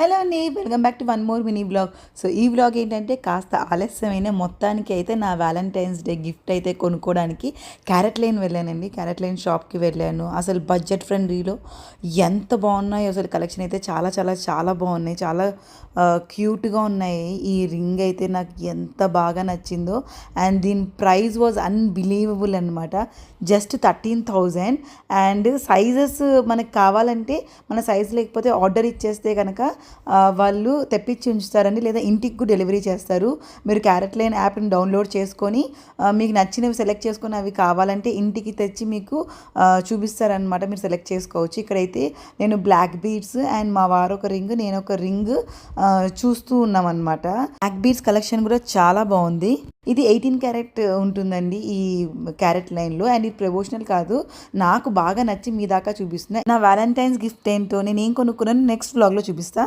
Hello అండి welcome back to one more mini blog so ఈ blog ఏంటంటే కాస్త ఆలస్యమైన మొత్తానికి అయితే నా వ్యాలంటైన్స్ డే గిఫ్ట్ అయితే కొనుక్కోవడానికి క్యారెట్ లైన్ వెళ్ళానండి. క్యారెట్ లైన్ షాప్కి వెళ్ళాను. అసలు బడ్జెట్ ఫ్రెండ్లీలో ఎంత బాగున్నాయో అసలు కలెక్షన్ అయితే చాలా చాలా చాలా బాగున్నాయి. చాలా క్యూట్గా ఉన్నాయి. ఈ రింగ్ అయితే నాకు ఎంత బాగా నచ్చిందో. అండ్ దీని ప్రైస్ వాజ్ అన్బిలీవబుల్ అనమాట just thirteen thousand. And sizes మనకు కావాలంటే మన సైజ్ లేకపోతే ఆర్డర్ ఇచ్చేస్తే కనుక వాళ్ళు తెప్పించి ఉంచుతారండి లేదా ఇంటికి డెలివరీ చేస్తారు. మీరు క్యారెట్ లైన్ యాప్ని డౌన్లోడ్ చేసుకొని మీకు నచ్చినవి సెలెక్ట్ చేసుకొని అవి కావాలంటే ఇంటికి తెచ్చి మీకు చూపిస్తారనమాట మీరు సెలెక్ట్ చేసుకోవచ్చు. ఇక్కడైతే నేను బ్లాక్ బీడ్స్ అండ్ మా వారు ఒక రింగ్ నేను ఒక రింగ్ చూస్తూ ఉన్నామన్నమాట. బ్లాక్ బీడ్స్ కలెక్షన్ కూడా చాలా బాగుంది. ఇది ఎయిటీన్ క్యారెట్ ఉంటుందండి ఈ క్యారెట్ లైన్లో. అండ్ ఇది ప్రమోషనల్ కాదు. నాకు బాగా నచ్చి మీ దాకా చూపిస్తుంది. నా వ్యాలంటైన్స్ గిఫ్ట్ ఏంటో నేను ఏం కొనుక్కున్నాను నెక్స్ట్ వ్లాగ్లో చూపిస్తా.